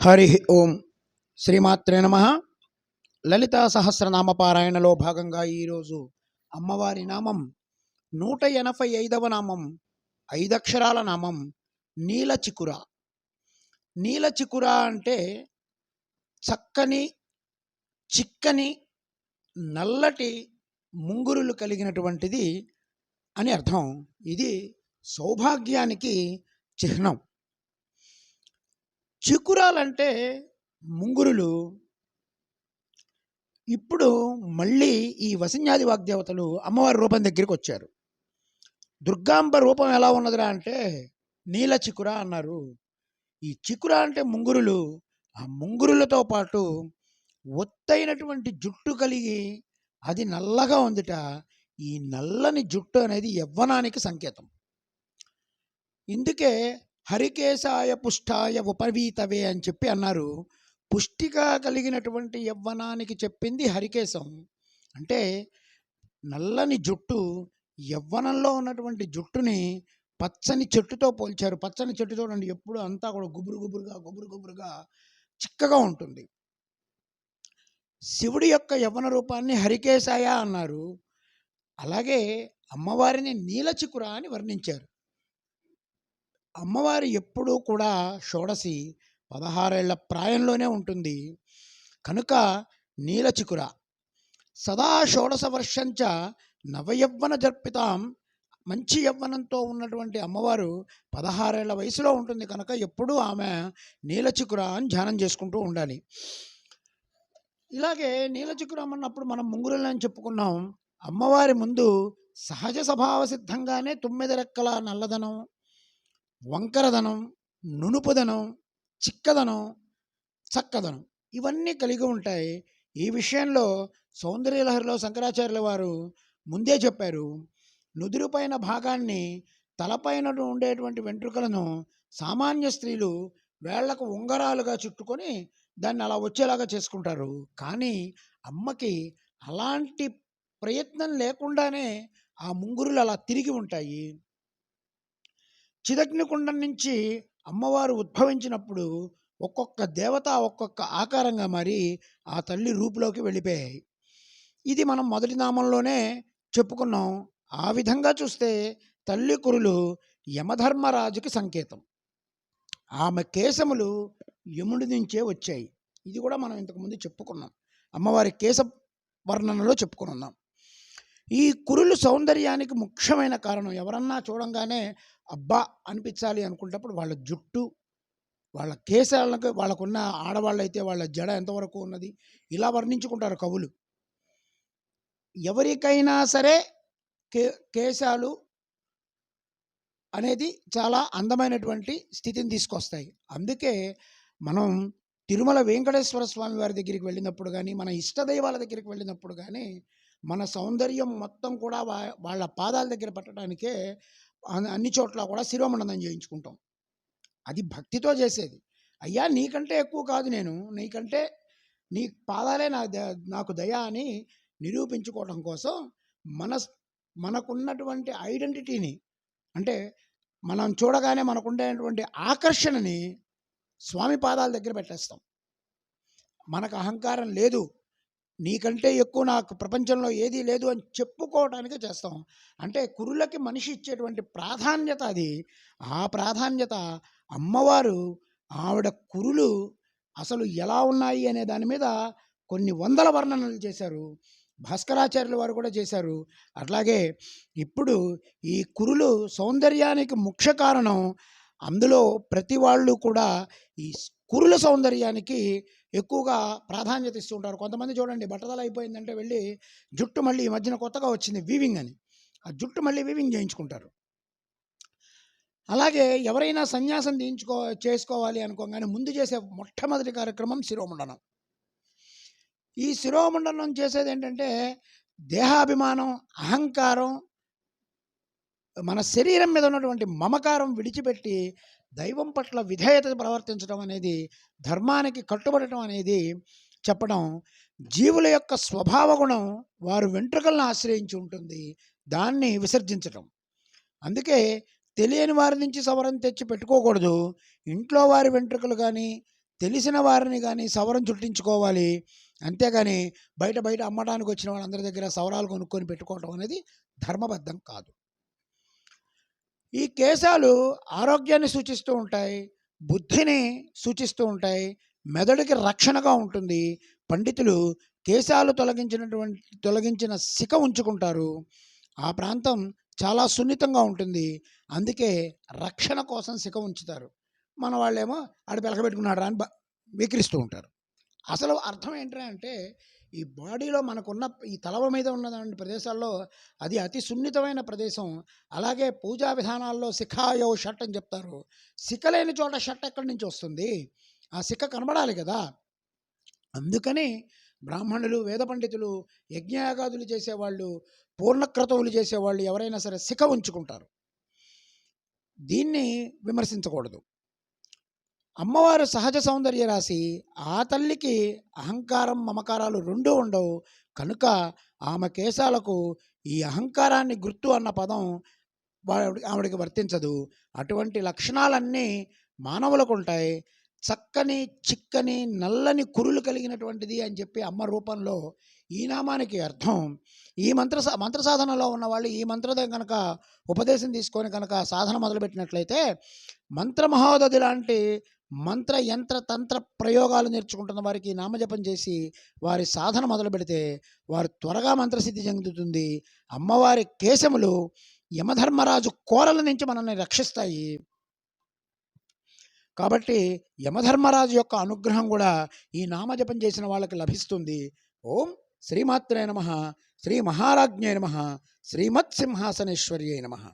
హరి ఓం శ్రీమాత్రే నమ. లలితా సహస్రనామ పారాయణలో భాగంగా ఈరోజు అమ్మవారి నామం నూట ఎనభై ఐదవ నామం ఐదక్షరాల నామం నీలచికుర. నీలచికుర అంటే చక్కని చిక్కని నల్లటి ముంగురులు కలిగినటువంటిది అని అర్థం. ఇది సౌభాగ్యానికి చిహ్నం. చికురాలంటే ముంగురులు. ఇప్పుడు మళ్ళీ ఈ వసిన్యాది వాగ్దేవతలు అమ్మవారి రూపం దగ్గరికి వచ్చారు దుర్గాంబ రూపం ఎలా ఉన్నదిరా అంటే నీల చికుర అన్నారు. ఈ చికుర అంటే ముంగురులు. ఆ ముంగురులతో పాటు ఒత్తైనటువంటి జుట్టు కలిగి అది నల్లగా ఉందిట. ఈ నల్లని జుట్టు అనేది యవ్వనానికి సంకేతం. ఇందుకే హరికేశాయ పుష్టాయ ఉపవీతవే అని చెప్పి అన్నారు. పుష్టిగా కలిగినటువంటి యవ్వనానికి చెప్పింది హరికేశం. అంటే నల్లని జుట్టు యవ్వనంలో ఉన్నటువంటి జుట్టుని పచ్చని చెట్టుతో పోల్చారు. పచ్చని చెట్టు చూడండి ఎప్పుడు అంతా కూడా గుబురు గుబురుగా గుబురు గుబురుగా చిక్కగా ఉంటుంది. శివుడి యొక్క యవ్వన రూపాన్ని హరికేశాయ అన్నారు. అలాగే అమ్మవారిని నీలచికుర అని వర్ణించారు. అమ్మవారి ఎప్పుడూ కూడా షోడసి పదహారేళ్ళ ప్రాయంలోనే ఉంటుంది. కనుక నీలచికుర సదా షోడశ వర్షంచ నవయవ్వన జర్పితాం. మంచి యవ్వనంతో ఉన్నటువంటి అమ్మవారు పదహారేళ్ళ వయసులో ఉంటుంది. కనుక ఎప్పుడూ ఆమె నీలచికుర అని ధ్యానం చేసుకుంటూ ఉండాలి. ఇలాగే నీలచికురం అన్నప్పుడు మనం ముంగురులు అని చెప్పుకున్నాం. అమ్మవారి ముందు సహజ స్వభావ సిద్ధంగానే తొమ్మిది రెక్కల నల్లదనం వంకరదనం నునుపుదనం చిక్కదనం చక్కదనం ఇవన్నీ కలిగి ఉంటాయి. ఈ విషయంలో సౌందర్యలహరిలో శంకరాచార్యుల వారు ముందే చెప్పారు. నుదురుపైన భాగాన్ని తలపైన ఉండేటువంటి వెంట్రుకలను సామాన్య స్త్రీలు వేళ్ళకు ఉంగరాలుగా చుట్టుకొని దాన్ని అలా వచ్చేలాగా చేసుకుంటారు. కానీ అమ్మకి అలాంటి ప్రయత్నం లేకుండానే ఆ ముంగురులు అలా తిరిగి ఉంటాయి. చిదగ్నికుండం నుంచి అమ్మవారు ఉద్భవించినప్పుడు ఒక్కొక్క దేవత ఒక్కొక్క ఆకారంగా మారి ఆ తల్లి రూపులోకి వెళ్ళిపోయాయి. ఇది మనం మొదటి నామంలోనే చెప్పుకున్నాం. ఆ విధంగా చూస్తే తల్లి కురులు యమధర్మరాజుకి సంకేతం. ఆమె కేశములు యముడి నుంచే వచ్చాయి. ఇది కూడా మనం ఇంతకుముందు చెప్పుకున్నాం. అమ్మవారి కేశ వర్ణనలో చెప్పుకుని ఉన్నాం. ఈ కురులు సౌందర్యానికి ముఖ్యమైన కారణం ఎవరన్నా చూడంగానే అబ్బా! అనిపించాలి అనుకున్నప్పుడు వాళ్ళ జుట్టు వాళ్ళ కేశాలకు వాళ్ళకున్న ఆడవాళ్ళు అయితే వాళ్ళ జడ ఎంతవరకు ఉన్నది ఇలా వర్ణించుకుంటారు కవులు. ఎవరికైనా సరే కే కేశాలు అనేది చాలా అందమైనటువంటి స్థితిని తీసుకొస్తాయి. అందుకే మనం తిరుమల వెంకటేశ్వర స్వామి వారి దగ్గరికి వెళ్ళినప్పుడు కానీ మన ఇష్టదైవాల దగ్గరికి వెళ్ళినప్పుడు కానీ మన సౌందర్యం మొత్తం కూడా వా- వాళ్ళ పాదాల దగ్గర పెట్టడానికే అన్ని చోట్ల కూడా శిరోమండనం చేయించుకుంటాం. అది భక్తితో చేసేది. అయ్యా నీకంటే ఎక్కువ కాదు నేను. నీకంటే నీ పాదాలే నా ద- నాకు దయ అని నిరూపించుకోవడం కోసం మన మనకున్నటువంటి ఐడెంటిటీని అంటే మనం చూడగానే మనకుండేటువంటి ఆకర్షణని స్వామి పాదాల దగ్గర పెట్టేస్తాం. మనకు అహంకారం లేదు. నీకంటే ఎక్కువ నాకు ప్రపంచంలో ఏదీ లేదు అని చెప్పుకోవడానికి చేస్తాం. అంటే కురులకి మనిషి ఇచ్చేటువంటి ప్రాధాన్యత అది. ఆ ప్రాధాన్యత అమ్మవారు ఆవిడ కురులు అసలు ఎలా ఉన్నాయి అనే దాని మీద కొన్ని వందల వర్ణనలు చేశారు. భాస్కరాచార్యుల వారు కూడా చేశారు. అట్లాగే ఇప్పుడు ఈ కురులు సౌందర్యానికి ముఖ్య కారణం అందులో ప్రతి వాళ్ళు కూడా ఈ కురుల సౌందర్యానికి ఎక్కువగా ప్రాధాన్యత ఇస్తూ ఉంటారు. కొంతమంది చూడండి బట్టతల అయిపోయిందంటే వెళ్ళి జుట్టు మళ్ళీ ఈ మధ్యన కొత్తగా వచ్చింది వీవింగ్ అని. ఆ జుట్టు మళ్ళీ వీవింగ్ చేయించుకుంటారు. అలాగే ఎవరైనా సన్యాసం తీయించుకో చేసుకోవాలి అనుకోగానే ముందు చేసే మొట్టమొదటి కార్యక్రమం శిరోముండనం. ఈ శిరోముండనం చేసేది ఏంటంటే దేహాభిమానం అహంకారం మన శరీరం మీద ఉన్నటువంటి మమకారం విడిచిపెట్టి దైవం పట్ల విధేయత ప్రవర్తించడం అనేది ధర్మానికి కట్టుబడటం అనేది చెప్పడం జీవుల యొక్క స్వభావ గుణం వారు వెంట్రుకలను ఆశ్రయించి ఉంటుంది దాన్ని విసర్జించటం. అందుకే తెలియని వారి నుంచి సవరం తెచ్చి పెట్టుకోకూడదు. ఇంట్లో వారి వెంట్రుకలు కానీ తెలిసిన వారిని కానీ సవరం చుట్టించుకోవాలి. అంతేగాని బయట బయట అమ్మడానికి వచ్చిన వాళ్ళందరి దగ్గర సవరాలు కొనుక్కొని పెట్టుకోవటం అనేది ధర్మబద్ధం కాదు. ఈ కేశాలు ఆరోగ్యాన్ని సూచిస్తూ ఉంటాయి బుద్ధిని సూచిస్తూ ఉంటాయి మెదడుకి రక్షణగా ఉంటుంది. పండితులు కేశాలు తొలగించినటువంటి తొలగించిన సిక ఉంచుకుంటారు. ఆ ప్రాంతం చాలా సున్నితంగా ఉంటుంది. అందుకే రక్షణ కోసం సిక ఉంచుతారు. మన వాళ్ళేమో ఆడ పెలకబెట్టుకున్నాడు అని వికరిస్తూ ఉంటారు. అసలు అర్థం ఏంటంటే అంటే ఈ బాడీలో మనకున్న ఈ తలవ మీద ఉన్నటువంటి ప్రదేశాల్లో అది అతి సున్నితమైన ప్రదేశం. అలాగే పూజా విధానాల్లో శిఖాయో షట్ అని చెప్తారు. శిఖ లేని చోట షట్ ఎక్కడి నుంచి వస్తుంది? ఆ శిఖ కనబడాలి కదా! అందుకని బ్రాహ్మణులు వేద పండితులు యజ్ఞయాగాదులు చేసేవాళ్ళు పూర్ణక్రతువులు చేసేవాళ్ళు ఎవరైనా సరే శిఖ ఉంచుకుంటారు. దీన్ని విమర్శించకూడదు. అమ్మవారు సహజ సౌందర్య రాశి ఆ తల్లికి అహంకారం మమకారాలు రెండూ ఉండవు. కనుక ఆమె కేశాలకు ఈ అహంకారాన్ని గుర్తు అన్న పదం ఆవిడికి ఆవిడకి వర్తించదు. అటువంటి లక్షణాలన్నీ మానవులకు ఉంటాయి. చక్కని చిక్కని నల్లని కురులు కలిగినటువంటిది అని చెప్పి అమ్మ రూపంలో ఈ నామానికి అర్థం. ఈ మంత్ర సా- మంత్ర సాధనలో ఉన్న వాళ్ళు ఈ మంత్రదే కనుక ఉపదేశం తీసుకొని కనుక సాధన మొదలుపెట్టినట్లయితే మంత్రమహోదధి లాంటి మంత్ర యంత్ర తంత్ర ప్రయోగాలు నేర్చుకుంటున్న వారికి నామజపం చేసి వారి సాధన మొదలు పెడితే వారు త్వరగా మంత్రసిద్ధి చెందుతుంది. అమ్మవారి కేశములు యమధర్మరాజు కోరల నుంచి మనల్ని రక్షిస్తాయి. కాబట్టి యమధర్మరాజు యొక్క అనుగ్రహం కూడా ఈ నామజపం చేసిన వాళ్ళకి లభిస్తుంది. ఓం శ్రీమాత్రే నమ. శ్రీ మహారాజ్ఞే నమ. శ్రీమత్సింహాసనేశ్వర్యే నమ.